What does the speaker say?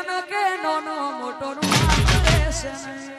મન કે નોનો મોટો નું છે